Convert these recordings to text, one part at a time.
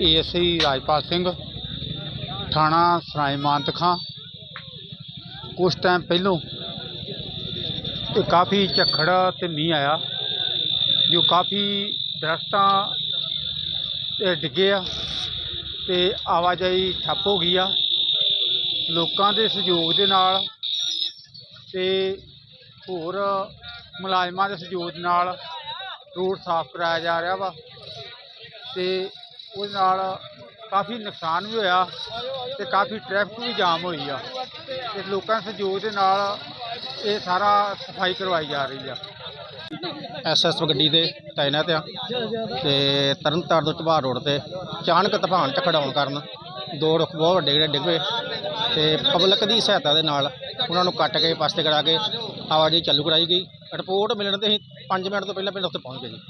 ASI ਰਾਜਪਾਲ ਸਿੰਘ, ਥਾਣਾ ਸਰਾਏ ਮਾਨਤਖਾਂ। ਕੁਛ time ਪਹਿਲੋਂ ਇਹ ਕਾਫੀ ਝੱਖੜ ਤੇ ਮੀਂਹ ਆਇਆ, ਜੋ ਕਾਫੀ ਦਰਖਤਾਂ ਡਿੱਗੇ ਆ ਤੇ ਆਵਾਜਾਈ ਠੱਪ ਹੋ ਗਈ ਆ। ਲੋਕਾਂ ਦੇ ਸਹਿਯੋਗ ਦੇ ਨਾਲ ਤੇ ਹੋਰ ਮੁਲਾਜ਼ਮਾਂ ਦੇ ਸਹਿਯੋਗ ਨਾਲ ਰੋਡ ਸਾਫ਼ ਕਰਾਇਆ ਜਾ ਰਿਹਾ ਵਾ ਤੇ ਉਹਦੇ ਨਾਲ ਕਾਫੀ ਨੁਕਸਾਨ ਵੀ ਹੋਇਆ ਤੇ ਕਾਫੀ ਟ੍ਰੈਫਿਕ ਵੀ ਜਾਮ ਹੋਈ ਆ। ਤੇ ਲੋਕਾਂ ਦੇ ਸਹਿਯੋਗ ਦੇ ਨਾਲ ਇਹ ਸਾਰਾ ਸਫ਼ਾਈ ਕਰਵਾਈ ਜਾ ਰਹੀ ਆ। ਐਸਐਸ ਗੱਡੀ ਦੇ ਤਾਇਨਾਤ ਆ ਤੇ ਤਰਨਤਾਰਨ ਤੋਂ ਝਬਾਰ ਰੋਡ ਤੇ ਅਚਾਨਕ ਤੂਫਾਨ ਟਕੜਾਉਣ ਕਾਰਨ ਦੋ ਰੁੱਖ ਬਹੁਤ ਵੱਡੇ ਜਿਹੜੇ ਡਿੱਗ ਪਏ ਤੇ ਪਬਲਿਕ ਦੀ ਸਹਾਇਤਾ ਦੇ ਨਾਲ ਉਹਨਾਂ ਨੂੰ ਕੱਟ ਕੇ ਪਾਸੇ ਕਰਾ ਕੇ ਆਵਾਜਾਈ ਚਾਲੂ ਕਰਾਈ ਗਈ। ਰਿਪੋਰਟ ਮਿਲਣ ਤੇ ਅਸੀਂ 5 ਮਿੰਟ ਤੋਂ ਪਹਿਲਾਂ ਪਿੰਡ ਉੱਤੇ ਪਹੁੰਚ ਗਏ ਜੀ।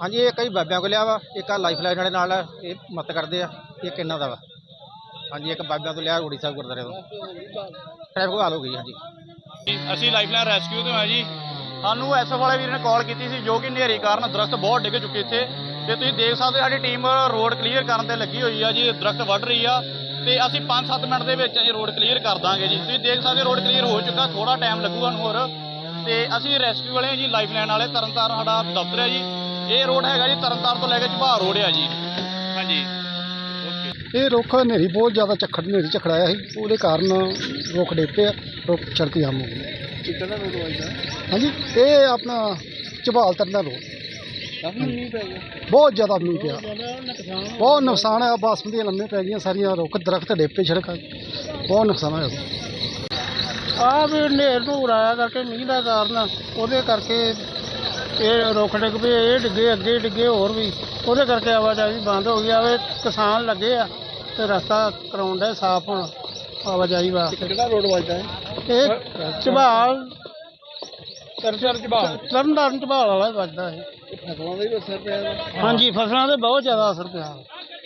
ਹਾਂਜੀ ਇਹ ਕਈ ਬਾਬਿਆਂ ਕੋਲ ਲਿਆ ਵਾ ਇੱਕ ਆ ਲਾਈਫ ਲਾਈਨ ਵਾਲੇ ਨਾਲ ਇਹ ਮਤ ਕਰਦੇ ਆ ਇੱਕ ਇਹਨਾਂ ਦਾ ਵਾ। ਹਾਂਜੀ ਇੱਕ ਬਾਬਿਆਂ ਤੋਂ ਲਿਆ ਰੋੜੀ ਸਾਹਿਬ ਗੁਰਦੁਆਰੇ ਤੋਂ। ਟ੍ਰੈਫਿਕ ਹਾਲ ਹੋ ਗਈ ਹਾਂਜੀ। ਅਸੀਂ ਲਾਈਫਲਾਈਨ ਰੈਸਕਿਊ ਤੋਂ ਆ ਜੀ। ਸਾਨੂੰ ਐਸਐਫ ਵਾਲੇ ਵੀਰ ਨੇ ਕਾਲ ਕੀਤੀ ਸੀ ਜੋ ਕਿ ਹਨੇਰੀ ਕਾਰਨ ਦਰਖਤ ਬਹੁਤ ਡਿੱਗ ਚੁੱਕੇ ਇੱਥੇ। ਤੇ ਤੁਸੀਂ ਦੇਖ ਸਕਦੇ ਹੋ ਸਾਡੀ ਟੀਮ ਰੋਡ ਕਲੀਅਰ ਕਰਨ ਤੇ ਲੱਗੀ ਹੋਈ ਆ ਜੀ ਦਰਖਤ ਵੱਢ ਰਹੀ ਆ। ਤੇ ਅਸੀਂ 5-7 ਮਿੰਟ ਦੇ ਵਿੱਚ ਇਹ ਰੋਡ ਕਲੀਅਰ ਕਰ ਦਾਂਗੇ ਜੀ। ਤੁਸੀਂ ਦੇਖ ਸਕਦੇ ਰੋਡ ਕਲੀਅਰ ਹੋ ਚੁੱਕਾ ਥੋੜਾ ਟਾਈਮ ਲੱਗੂਗਾ ਨੂੰ ਹੋਰ। ਤੇ ਅਸੀਂ ਰੈਸਕਿਊ ਵਾਲੇ ਹਾਂ ਜੀ ਲਾਈਫਲਾਈਨ ਵਾਲੇ ਤਰਨਤਾਰਨ ਸਾਡਾ ਦਫ਼ਤਰ ਹੈ ਜੀ। ਇਹ ਰੋਡ ਹੈਗਾ ਜੀ ਤਰਨਤਾਰਨ ਤੋਂ ਲੈ ਕੇ ਝਬਾਰ ਰੋਡ ਆ ਜੀ। ਹਾਂਜੀ। ਓਕੇ ਇਹ ਰੁੱਖ ਹਨੇਰੀ ਬਹੁਤ ਜ਼ਿਆਦਾ ਝੱਖੜ ਹਨੇਰੀ ਝੱਖੜ ਆਇਆ ਸੀ। ਉਹਦੇ ਕਾਰਨ ਰੁੱਖ ਡਿੱਗ ਪਿਆ ਰੁੱਖ ਹੋ ਗਈ। ਕਿੱਦਾਂ ਰੋਡ ਵਾਈਦਾ ਹਾਂਜੀ ਇਹ ਆਪਣਾ ਝਬਾਲ ਤਰਨਾ ਰੋਡ ਕਾਫੀ ਮੀਂਹ ਪੈ ਗਿਆ। ਬਹੁਤ ਜ਼ਿਆਦਾ ਮੀਂਹ ਪਿਆ। ਬਹੁਤ ਨੁਕਸਾਨ ਹੋਇਆ ਬਾਸਮਤੀਆਂ ਲੰਮੇ ਪੈ ਗਈਆਂ ਸਾਰੀਆਂ ਰੁੱਖ ਦਰਖਤ ਡੇਪੇ ਸੜਕ ਬਹੁਤ ਨੁਕਸਾਨ ਹੋਇਆ। ਆ ਵੀ ਹਨੇਰ ਨੂੰ ਆਇਆ ਕਰਕੇ ਮੀਂਹ ਦਾ ਕਾਰਨ ਉਹਦੇ ਕਰਕੇ ਇਹ ਰੁੱਖ ਡਿੱਗ ਪਏ ਇਹ ਡਿੱਗੇ ਅੱਗੇ ਡਿੱਗੇ ਹੋਰ ਵੀ। ਉਹਦੇ ਕਰਕੇ ਆਵਾਜਾਈ ਬੰਦ ਹੋ ਗਈ ਆਵੇ ਕਿਸਾਨ ਲੱਗੇ ਆ ਤੇ ਰਸਤਾ ਕਰਾਉਣ ਦਾ ਸਾਫ਼ ਹੁਣ ਆਵਾਜਾਈ ਵਾਸਤੇ। ਕਿਹੜਾ ਰੋਡ ਵਾਈਦਾ ਹੈ? ਇਹ ਝਬਾਲ ਤਰਨਤਾਰਨ ਝਬਾਰ ਤਰਨਤਾਰਨ ਝਬਾਲ ਵਾਲਾ ਵੱਜਦਾ ਹੈ ਫਸਲਾਂ ਦੇ ਵੀ ਅਸਰ ਪਿਆ। ਹਾਂਜੀ ਫਸਲਾਂ ਤੇ ਬਹੁਤ ਜ਼ਿਆਦਾ ਅਸਰ ਪਿਆ।